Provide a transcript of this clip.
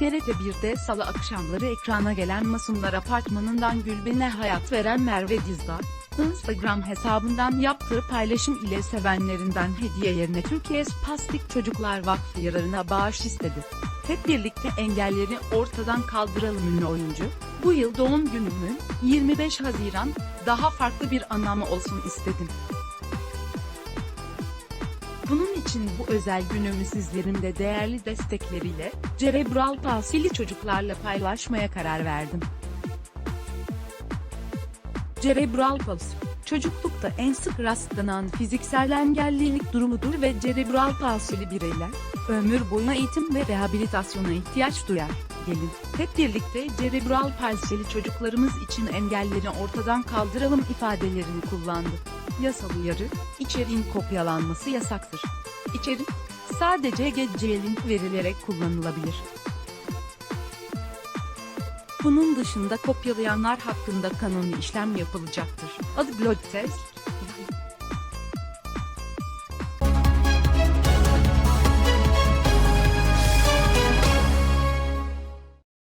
TRT 1'de salı akşamları ekrana gelen Masumlar Apartmanı'ndan Gülben'e hayat veren Merve Dizdar, Instagram hesabından yaptığı paylaşım ile sevenlerinden hediye yerine Türkiye Spastik Çocuklar Vakfı yararına bağış istedi. Hep birlikte engelleri ortadan kaldıralım ünlü oyuncu, bu yıl doğum günümün 25 Haziran daha farklı bir anlamı olsun istedim. Bunun için bu özel günümü sizlerin de değerli destekleriyle, cerebral palsili çocuklarla paylaşmaya karar verdim. Cerebral palsi, çocuklukta en sık rastlanan fiziksel engellilik durumudur ve cerebral palsili bireyler, ömür boyu eğitim ve rehabilitasyona ihtiyaç duyar. Gelin, hep birlikte cerebral palsili çocuklarımız için engelleri ortadan kaldıralım ifadelerini kullandı. Yasal uyarı, içeriğin kopyalanması yasaktır. İçerik, sadece GCL link verilerek kullanılabilir. Bunun dışında kopyalayanlar hakkında kanuni işlem yapılacaktır. Adı Blood Test,